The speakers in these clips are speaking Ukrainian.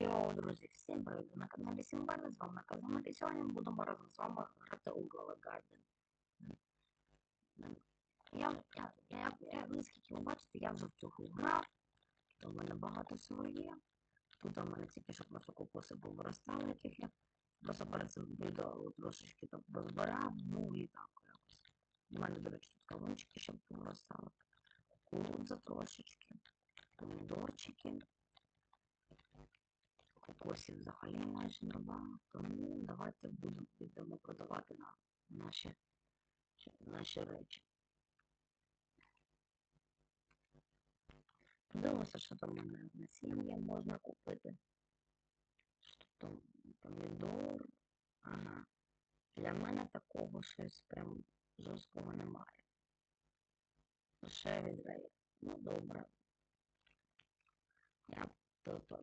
Йоу, друзі, всім привіт! На каналі Сімбарни, з вами Казанок, і сьогодні будемо разом з вами грати у Голо Гарден. Я, наскільки ви бачите, я вже в цю грав, то в мене багато всього є. Тут у мене тільки що просто кокоси повиростали, яких я просто перед відео трошечки там розбирав, ну і так якось. У мене, до речі, тут кавунчики ще повиростали, кукурудза трошечки, помідорчики кокосів взагалі майже нема, тому давайте будемо підемо продавати на наші, наші речі. Подивимося, що там у мене насіння можна купити. Що там помідор. Ага. Для мене такого щось прям жорсткого немає. Лише від. Ну добре. Я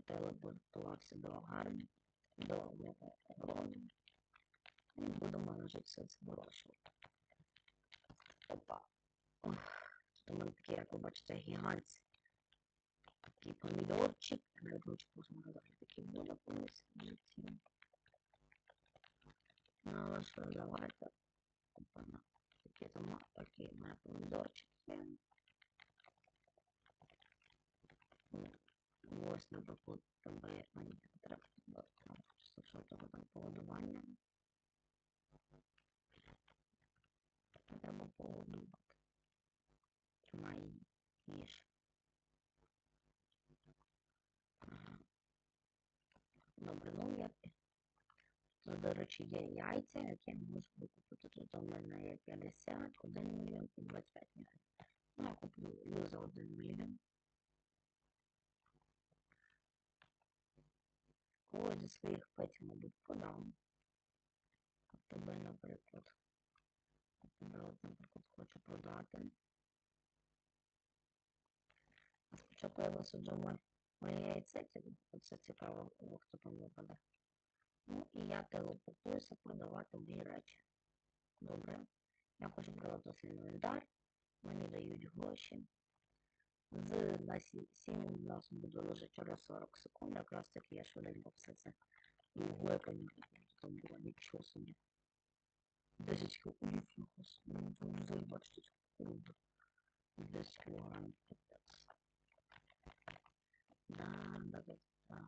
телепортувався до гарні, до мого роду. І будемо нажити все це вирощувати. Опа. Ох, тут у мене такий, як ви бачите, гігантський такий помідорчик. Я навіть хочу посмотрити, такий буде колись в житті. Ну, але що, давайте. Опа, на. Такі там, такі у мене помідорчики. Ось, наприклад, там є мені треба що того там погодування. Треба погодувати. Тримай їж. Ага. Добре, ну я. Тут, до речі, є яйця, які я можу викупити. Тут у мене є 50, 1 мільйон і 25 мільйонів. Ну, я куплю за 1 мільйон. Когось зі своїх петів, мабуть, продам. А тебе, наприклад. А тебе, от, наприклад, хочу продати. А спочатку я висаджу моє яйце, це цікаво, хто там випаде. Ну і я телепортуюся продавати мої речі. Добре. Я хочу продати свій інвентар. Мені дають гроші. З насінням у нас буде лежати через 40 секунд, якраз таки я швиденько все це випадю, там було нічого собі. 10 кілограмів, ну взагалі бачите, це круто. 10 кілограмів. Да, да, да, да.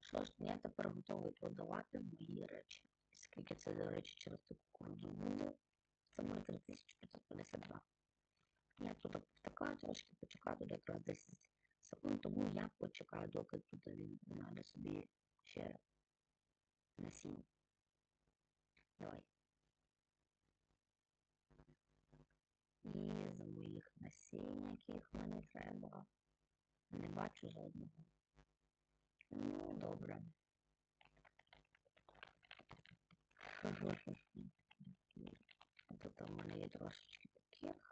Що ж, я тепер готовий продавати мої речі. Скільки це, до речі, через таку кукурудзу буде? Це буде 3552. Я тут втикаю трошки, почекаю якраз 10 секунд, тому я почекаю, доки тут він знайде собі ще насіння. Давай. І з моїх насіння, яких мені треба. Не бачу жодного. Ну, добре. Тут у мене є трошечки таких.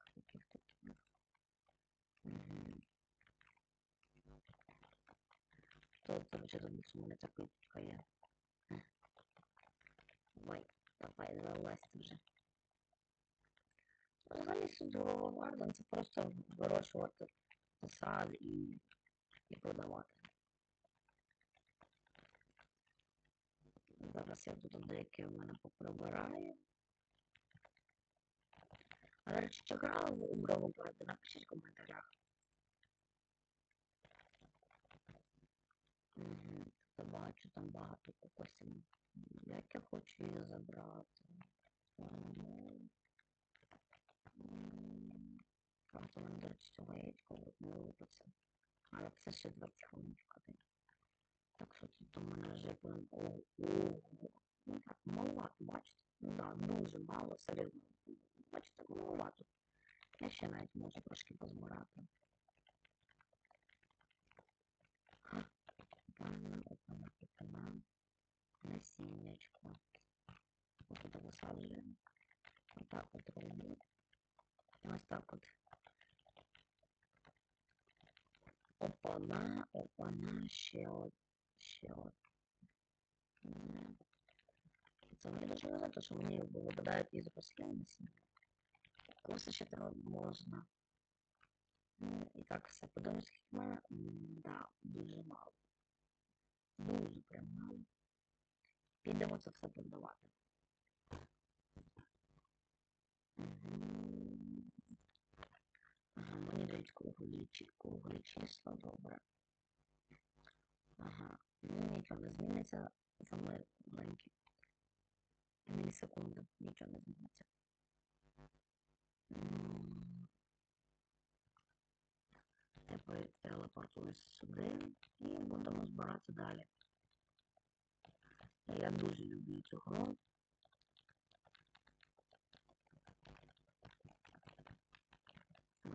Речі, тут більше у мене ця квіточка є. Давай, давай, залазьте вже. Взагалі судового варден це просто вирощувати сад і, і продавати. Зараз я тут деякі в мене поприбираю. А речі, чи грали в Умброву правду? Напишіть в коментарях. Угу, я бачу там багато кокосів. Як я хочу їх забрати. Правда, мене, до речі, цього яєчка не випиться. Але це ще 20 хвилин чекати. Так що тут у мене вже прям ого. Ну так, маловато, бачите? Ну да, дуже мало, серйозно. Бачите, маловато. Я ще навіть можу трошки позбирати. Опана, опана, опана. Насіннячко. Ось тут висаджуємо. Отак от робимо. Ось так от. Опана, опана, ще от, ще от. Це мені дуже везе, що мені випадають із рослин насіння. Коси ще треба можна. І так, все подивимось, скільки в мене. Да, дуже мало. Дуже прям мало. Підемо це все продавати. Ага, мені дають круглі, круглі числа, добре. Ага, ну нічого не зміниться за маленькі мілісекунди, нічого не зміниться. М, Тепер телепортуюсь сюди і будемо збирати далі. Я дуже люблю цю гру.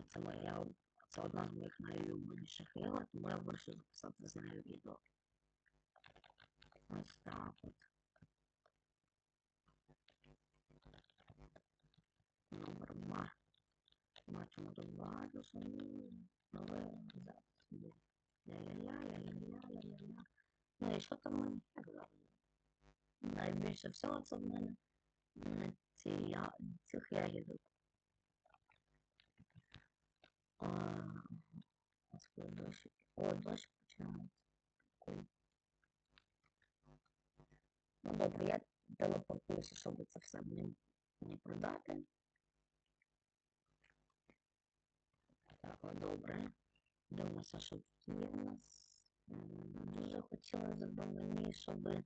Це моя це одна з моїх найулюбленіших ігор, тому я вирішив записати з нею відео. Ось так от. Бачимо тут багато самі. Нове зараз собі. Ля-ля-ля, ля-ля-ля, ля-ля-ля. Ну і що там в мене? Як завжди. Найбільше всього це в мене ці я... цих ягідок. А, Господи, дощ. О, дощ починається. Ну добре, я телепортуюся, щоб це все мені, мені продати. Так, добре. Дивимося, що тут є в нас. Дуже хотілося б мені, щоб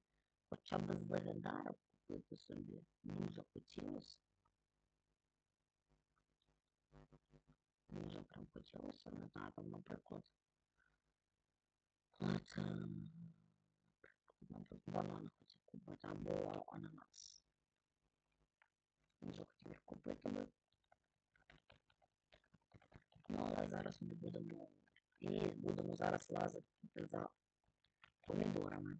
хоча б з легендарок купити собі. Дуже хотілося. Дуже прям хотілося, не знаю, там, наприклад. От, е, наприклад, банан хотів купити або ананас. Дуже хотів їх купити. Ну, але зараз ми будемо. І будемо зараз лазити за помідорами.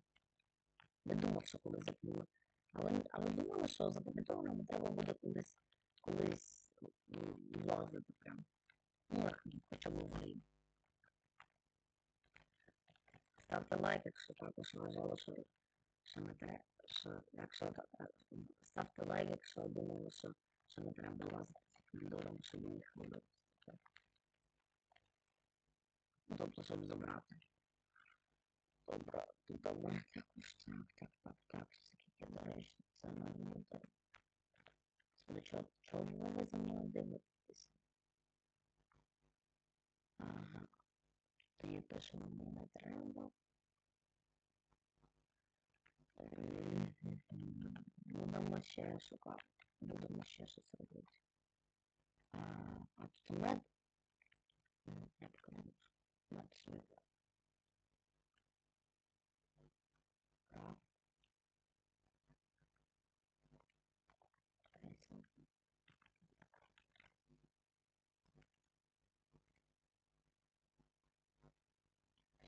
Не думав, що коли запливе. А ви, а ви думали, що за помідорами треба буде колись колись лазити прям? Ну, як хоча б в грі. Ставте лайк, якщо також вважали, що, що не треба. Що, якщо е, ставте лайк, якщо думали, що, що не треба лазити за помідорами, щоб їх робити. Ну, тобто, щоб забрати. Добре, мене також так, так, так, так, скільки, речі, це не буде. Господи, чого, ви за мною дивитесь? Ага. Є те, що мені не треба. Будемо ще шукати. Будемо ще щось робити. А, а тут мед. Я поки не можу. Собі. Прав. Пенсіон.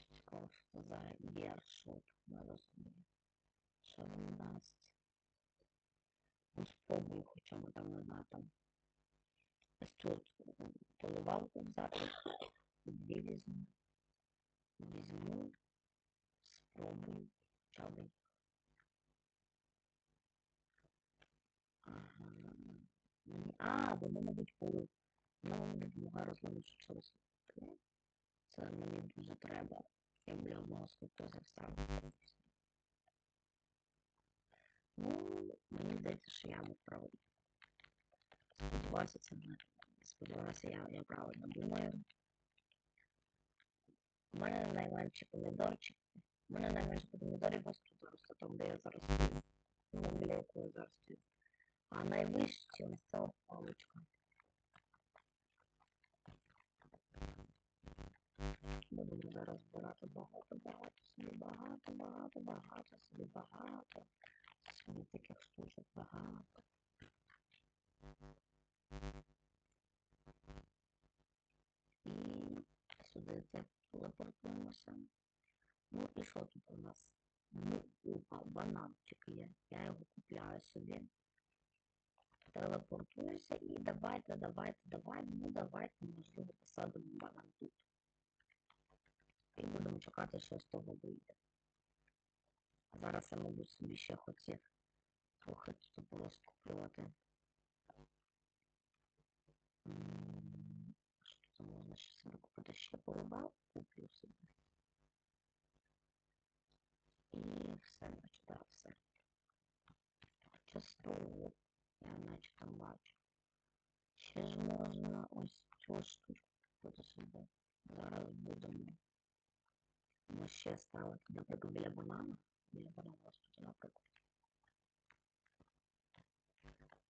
Цікаво, що за гершоп. Не розумію. Що він дасть? Ну, спробую хоча б там, не знаю. Ось тут поливалку взяти. Дві візьму. Візьму. Спробую. Б. Ага. А, воно, мабуть, полив. Мабуть, допомагає розловити через. Це мені дуже треба. Я б для одного скупу заставив. Ну, мені здається, що я був правий. Сподіваюся, це не. Сподіваюся, я, я правильно думаю. У мене найменші помідорчики. У мене найменші помідорів ось тут росте, там, де я зараз стою. Ну, біля якої зараз стою. А найвищі ось ця паличка. Будемо зараз збирати багато, багато, собі багато, багато, багато, собі багато. Що тут у нас? Ну, опа, бананчик є. Я його купляю собі. Телепортуюся і давайте, давайте, давайте, ну давайте, можливо, посадимо банан тут. І будемо чекати, що з того вийде. А зараз я, мабуть, собі ще хотів трохи тут порозкуплювати. Що тут можна ще собі купити? Ще порубав, куплю собі. І все, наче, все. Частково я наче там бачу. Ще ж можна ось цю штучку купити собі. Зараз будемо. Ну, ще ставити, наприклад, біля банана. Біля банана ось тут, наприклад.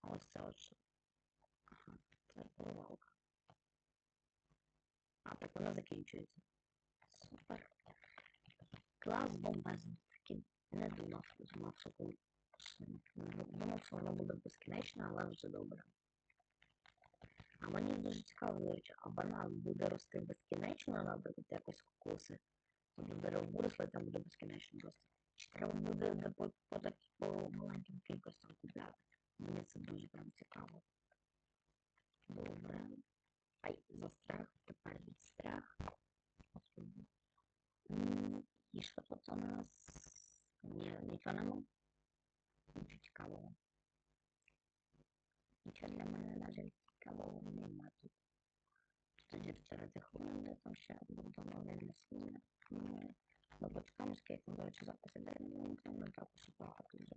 Ось це що. Ага, це поливалка. А, так вона закінчується. Супер. Клас бомбезний. Не думав, думав, що коли. Думав, що буде безкінечно, але вже добре. А мені дуже цікаво, до речі, а банан буде рости безкінечно, наприклад, якось кокоси. Тобто дерево виросло, там буде безкінечно рости. Чи треба буде де по, по, по маленьким кількостям купляти? Мені це дуже прям цікаво. Добре. Ай, застряг, тепер. М, І що тут у нас? Ні, нічого нема. Нічого цікавого. Нічого для мене навіть цікавого нема тут. Тоді 4 хвилин, там ще буде нове для слова. Ну, ми почекаємо, скільки там, до речі, запис іде, ну, там не також багато вже.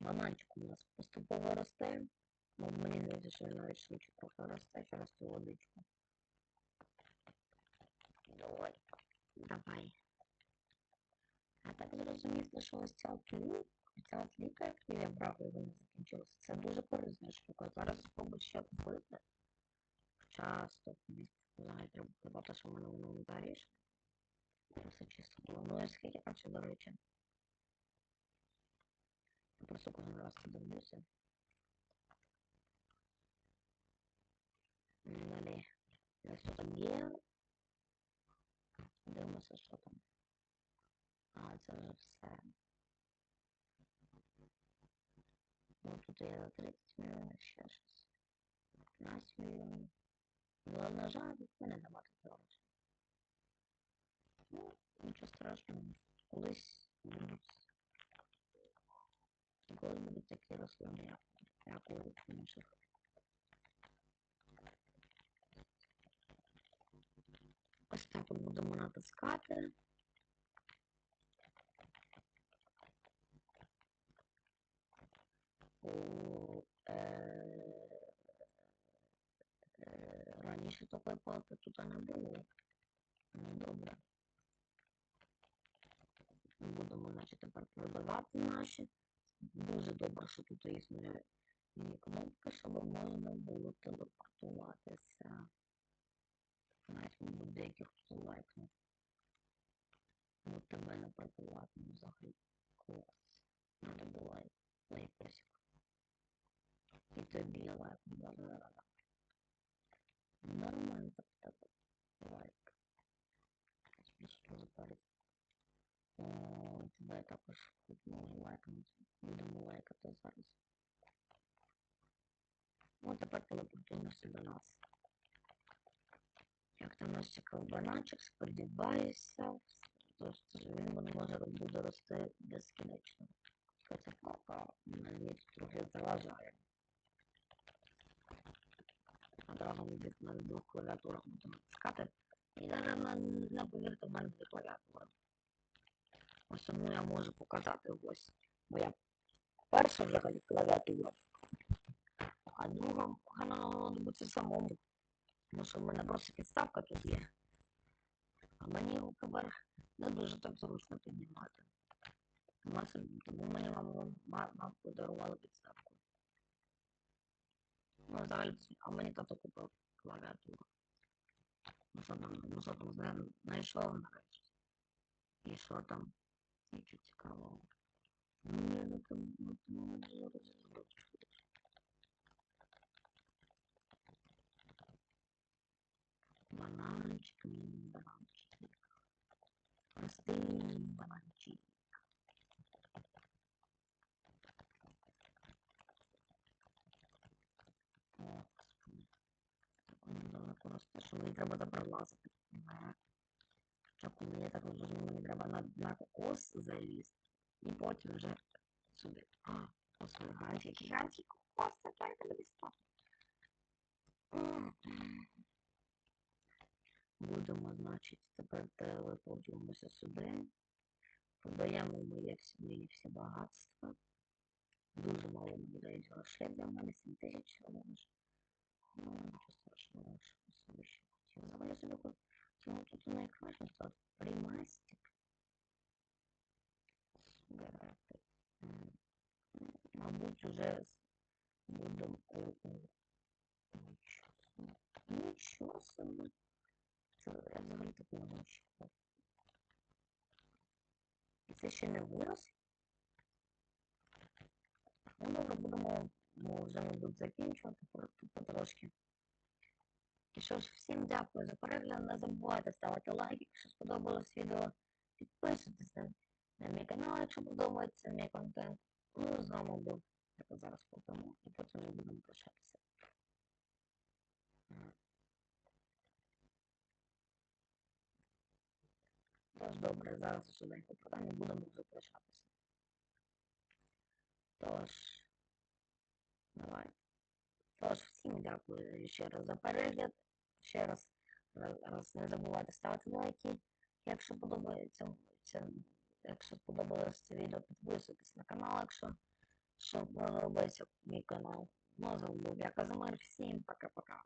Бананчик у нас поступово росте. Ну, мені здається, що навіть швидше трохи росте через ту водичку. Давай. Давай. А так зрозуміти, що ось ця от лі- ця от ліка, яку я брав, і вона закінчилася, це дуже корисна штука. Зараз спробую ще купити. Хоча, стоп, взагалі треба казати, що в мене воно інвентарі. ще. Все чисто було. Ну, і скільки там до речі. Я просто кожен раз це. Далі. Що там є. Дивимося, що там. А, це вже все. Ну, тут є 30 мільйонів, ще щось. 15 мільйонів. Ну, на жаль, в мене нема такого. Ну, нічого страшного. Колись будуть. Колись будуть такі рослини, як у інших. Ось так будемо натискати. О, е, е, раніше такої палки тут не було. Ну добре. Будемо, значить, тепер продавати наші. Дуже добре, що тут існує кнопка, щоб можна було телепортуватися. Навіть, мабуть, деяких тут лайкнув. Ну тебе не прикувати взагалі. Клас. Надо було лайк. Лайкосик. І тобі лайк. Да-да-да. Нормально так так. Лайк. Що запарить. О, тебе також тут можу лайкнути. Будемо лайкати зараз. Ну, тепер телепортуємося до нас. Як там нас чекав бананчик, сподіваюся, він може буде рости безкінечно. Хоча папа мені трохи заважає. Одразу від на двох клавіатурах будемо натискати. І навіть на, не повірте, в мене дві клавіатури. Ось одну я можу показати ось. Моя перша взагалі клавіатура. А друга вона бути самому. Тому що в мене просто підставка тут є. А мені руки вверх не дуже так зручно піднімати. Тому мені мама, мама подарувала підставку. Ну, взагалі, а мені тато купив клавіатуру. Ну що там, ну що там зна- знайшов нарешті. І що там? Нічого цікавого. Ну, я ну там, ну, ну, зараз Простий господи. Так воно далеко мені треба тепер лазити. Не. Хоча коли я так розумію, мені треба на, на кокос залізти. І потім вже сюди. А, ось гігантський, гігантський кокос, це так залізти. Будемо, значить, тепер телепортуємося сюди. Продаємо моє мої всі багатства. Дуже мало мені дають грошей для мене, 7 тисяч всього лиш. Ну, нічого страшного, що собі ще хотів. Взагалі собі хотів тут найкраще стати. Примастик. Збирати. Мабуть, уже будемо... Нічого собі. Нічого собі. Я не. І це ще не вирос? Ну добре, будемо ну, вже, мабуть, закінчувати потрошки. І що ж, всім дякую за перегляд. Не забувайте ставити лайк, якщо сподобалось відео. Підписуйтесь на, мій канал, якщо подобається мій контент. Ну, з вами був. Я зараз попимо і потім вже будемо прощатися. Тож добре, зараз швиденько і будемо вже прощатися. Тож, давай. Тож, всім дякую ще раз за перегляд. Ще раз, раз, раз не забувайте ставити лайки. Якщо подобається, якщо сподобалось це відео, підписуйтесь на канал, якщо що подобається мій канал. Ну, з вами був я Казимир. Всім пока-пока.